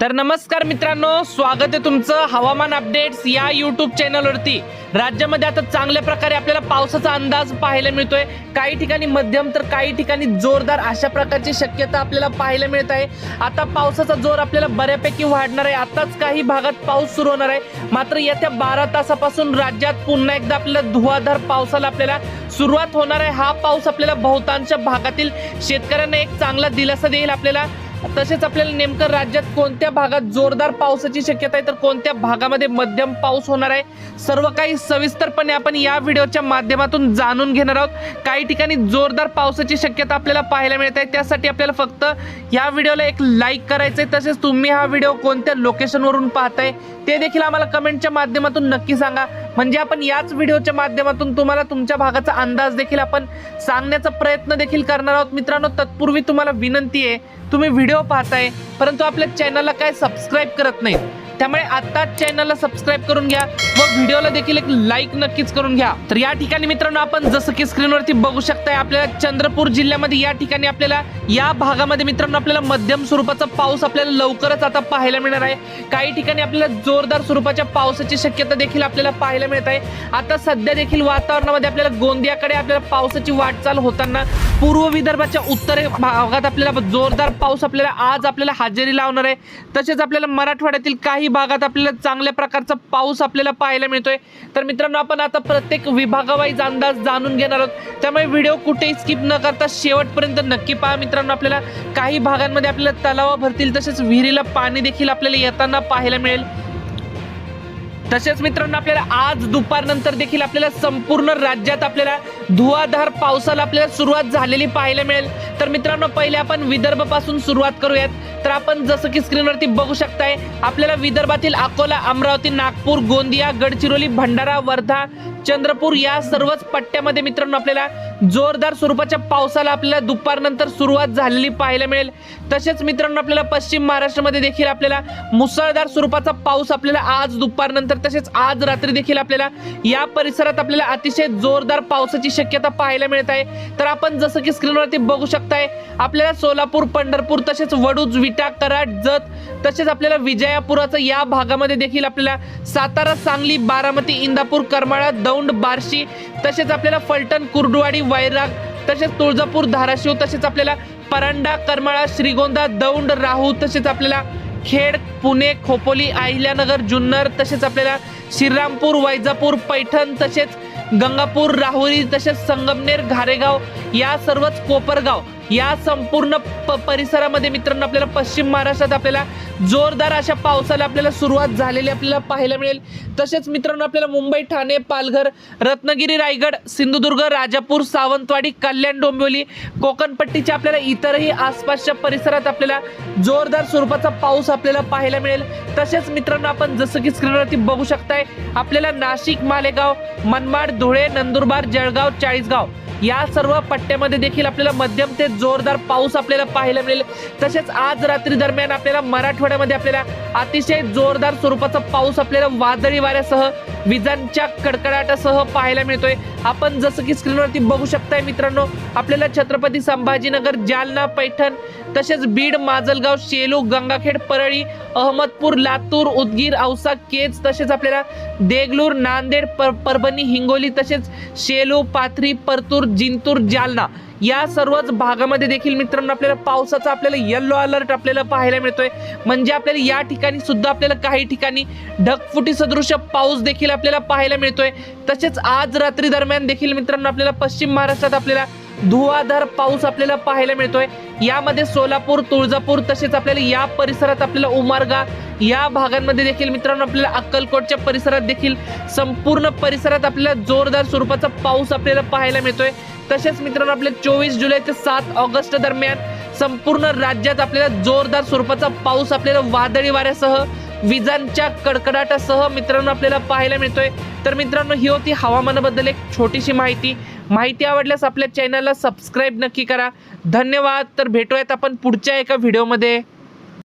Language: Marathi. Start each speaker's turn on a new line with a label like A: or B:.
A: तर नमस्कार मित्रांनो स्वागत आहे तुमचं हवामान अपडेट्स या यूट्यूब चॅनलवरती राज्यामध्ये आता चांगल्या प्रकारे आपल्याला पावसाचा अंदाज पाहायला मिळतोय. काही ठिकाणी मध्यम तर काही ठिकाणी जोरदार अशा प्रकारची शक्यता आपल्याला पाहायला मिळत आहे. आता पावसाचा जोर आपल्याला बऱ्यापैकी वाढणार आहे. आताच काही भागात पाऊस सुरू होणार आहे. मात्र येत्या बारा तासापासून राज्यात पुन्हा एकदा आपल्याला धुवाधार पावसाला आपल्याला सुरुवात होणार आहे. हा पाऊस आपल्याला बहुतांश भागातील शेतकऱ्यांना एक चांगला दिलासा देईल आपल्याला. तसेच आपल्याला नेमकं राज्यात कोणत्या भागात जोरदार पावसाची शक्यता आहे तर कोणत्या भागामध्ये मध्यम पाऊस होणार आहे सर्व काही सविस्तरपणे आपण या व्हिडिओच्या माध्यमातून जाणून घेणार आहोत. काही ठिकाणी जोरदार पावसाची शक्यता आपल्याला पाहायला मिळत आहे त्यासाठी आपल्याला फक्त या व्हिडिओला एक लाईक करायचं आहे तसेच तुम्ही हा व्हिडिओ कोणत्या लोकेशनवरून पाहताय ते देखील आम्हाला कमेंटच्या माध्यमातून नक्की सांगा. म्हणजे आपण याच व्हिडिओच्या माध्यमातून तुम्हाला तुमच्या भागाचा अंदाज देखील आपण सांगण्याचा प्रयत्न देखील करणार आहोत. मित्रांनो तत्पूर्वी तुम्हाला विनंती आहे तुम्ही व्हिडिओ पाहताय परंतु आपल्या चॅनलला काय सबस्क्राईब करत नाही त्यामुळे आत्ताच चॅनलला सबस्क्राईब करून घ्या. व व्हिडिओला देखील एक लाईक नक्कीच करून घ्या. तर या ठिकाणी मित्रांनो आपण जसं की स्क्रीनवरती बघू शकताय आपल्याला चंद्रपूर जिल्ह्यामध्ये या ठिकाणी आपल्याला या भागामध्ये मित्रांनो आपल्याला मध्यम स्वरूपाचा पाऊस आपल्याला लवकरच आता पाहायला मिळणार आहे. काही ठिकाणी आपल्याला जोरदार स्वरूपाच्या पावसाची शक्यता देखील आपल्याला पाहायला मिळत आहे. आता सध्या देखील वातावरणामध्ये आपल्याला गोंदियाकडे आपल्याला पावसाची वाटचाल होताना पूर्व विदर्भाच्या उत्तरे भागात आपल्याला जोरदार पाऊस आपल्याला आज आपल्याला हजेरी लावणार आहे. तसेच आपल्याला मराठवाड्यातील काही भागात आपल्याला चांगल्या प्रकारचा पाऊस आपल्याला पाहायला मिळतोय. तर मित्रांनो आपण आता प्रत्येक विभागावाईज अंदाज जाणून घेणार आहोत. त्यामुळे व्हिडिओ कुठेही स्किप न करता शेवटपर्यंत नक्की पहा मित्रांनो आपल्याला काही भागांमध्ये आपल्याला तलावा भरतील तसेच विहिरीला पाणी देखील आपल्याला येताना पाहायला मिळेल. तसेच मित्रांनो आपल्याला आज दुपारनंतर देखील आपल्याला संपूर्ण राज्यात आपल्याला धुवाधार पावसाला आपल्याला सुरुवात झालेली पाहायला मिळेल. तर मित्रांनो पहिले आपण विदर्भपासून सुरुवात करूयात. तर आपण जसं की स्क्रीनवरती बघू शकताय आपल्याला विदर्भातील अकोला अमरावती नागपूर गोंदिया गडचिरोली भंडारा वर्धा चंद्रपूर या सर्वच पट्ट्यामध्ये मित्रांनो आपल्याला जोरदार स्वरूपाच्या पावसाला आपल्याला दुपारनंतर सुरुवात झालेली पाहायला मिळेल. तसेच मित्रांनो आपल्याला पश्चिम महाराष्ट्रामध्ये देखील आपल्याला मुसळधार स्वरूपाचा पाऊस आपल्याला आज दुपारनंतर तसेच आज रात्री देखील आपल्याला या परिसरात आपल्याला अतिशय जोरदार पावसाची शक्यता पाहायला मिळत आहे. तर आपण जसं की स्क्रीनवरती बघू शकताय आपल्याला सोलापूर पंढरपूर तसेच वडूज विटा कराड जत तसेच आपल्याला विजयापुराचं या भागामध्ये देखील आपल्याला सातारा सांगली बारामती इंदापूर करमाळा दौंड बार्शी तसेच आपल्याला फलटण कुर्डुवाडी वैराग तसेच तुळजापूर धाराशिव तसेच आपल्याला परांडा करमाळा श्रीगोंदा दौंड राहू तसेच आपल्याला खेड पुणे खोपोली अहिल्यानगर जुन्नर तसेच आपल्याला श्रीरामपूर वैजापूर पैठण तसेच गंगापूर राहुरी तसेच संगमनेर घारेगाव या सर्वच कोपरगाव या संपूर्ण प परिसरामध्ये मित्रांनो आपल्याला पश्चिम महाराष्ट्रात आपल्याला जोरदार अशा पावसाला आपल्याला सुरुवात झालेली आपल्याला पाहायला मिळेल. तसेच मित्रांनो आपल्याला मुंबई ठाणे पालघर रत्नागिरी रायगड सिंधुदुर्ग राजापूर सावंतवाडी कल्याण डोंबिवली कोकणपट्टीच्या आपल्याला इतरही आसपासच्या परिसरात आपल्याला जोरदार स्वरूपाचा पाऊस आपल्याला पाहायला मिळेल. तसेच मित्रांनो आपण जसं की स्क्रीनवरती बघू शकताय आपल्याला नाशिक मालेगाव मनमाड धुळे नंदुरबार जळगाव चाळीसगाव या सर्व पट्ट्यामध्ये देखील आपल्याला मध्यम ते जोरदार पाऊस आपल्याला पाहायला मिळेल. तसेच आज रात्री दरम्यान आपल्याला मराठवाड्यामध्ये आपल्याला अतिशय जोरदार स्वरूपाचा पाऊस आपल्याला वादळी वाऱ्यासह विजांच्या कडकडाटासह पाहायला मिळतोय. आपण जसं की स्क्रीनवरती बघू शकताय मित्रांनो आपल्याला छत्रपती संभाजीनगर जालना पैठण तसेच बीड माजलगाव शेलू गंगाखेड परळी अहमदपूर लातूर उदगीर औसा केज तसेच आपल्याला देगलूर नांदेड पर परभणी हिंगोली तसेच शेलू पाथरी परतूर जिंतूर जालना या सर्वच भागामध्ये देखील मित्रांनो आपल्याला पावसाचा आपल्याला येल्लो अलर्ट आपल्याला पाहायला मिळतोय. म्हणजे आपल्याला या ठिकाणी सुद्धा आपल्याला काही ठिकाणी ढगफुटी सदृश पाऊस देखील आपल्याला पाहायला मिळतोय. तसेच आज रात्री दरम्यान देखील मित्रांनो आपल्याला पश्चिम महाराष्ट्रात आपल्याला धुवाधार पाऊस आपल्याला पाहायला मिळतोय. यामध्ये सोलापूर तुळजापूर तसेच आपल्याला या परिसरात आपल्याला उमारगा या भागांमध्ये देखील मित्रांनो आपल्याला अक्कलकोटच्या परिसरात देखील संपूर्ण परिसरात आपल्याला जोरदार स्वरूपाचा पाऊस आपल्याला पाहायला मिळतोय. तसेच मित्रांनो आपल्या चोवीस जुलै ते सात ऑगस्ट दरम्यान संपूर्ण राज्यात आपल्याला जोरदार स्वरूपाचा पाऊस आपल्याला वादळी वाऱ्यासह विजांच्या कडकडाटासह मित्रांनो आपल्याला पाहायला मिळतोय. तर मित्रांनो ही होती हवामानाबद्दल एक छोटीशी माहिती. माहिती आवडल्यास आपल्या चॅनलला सबस्क्राईब नक्की करा. धन्यवाद. तर भेटूयात आपण पुढच्या एका व्हिडिओमध्ये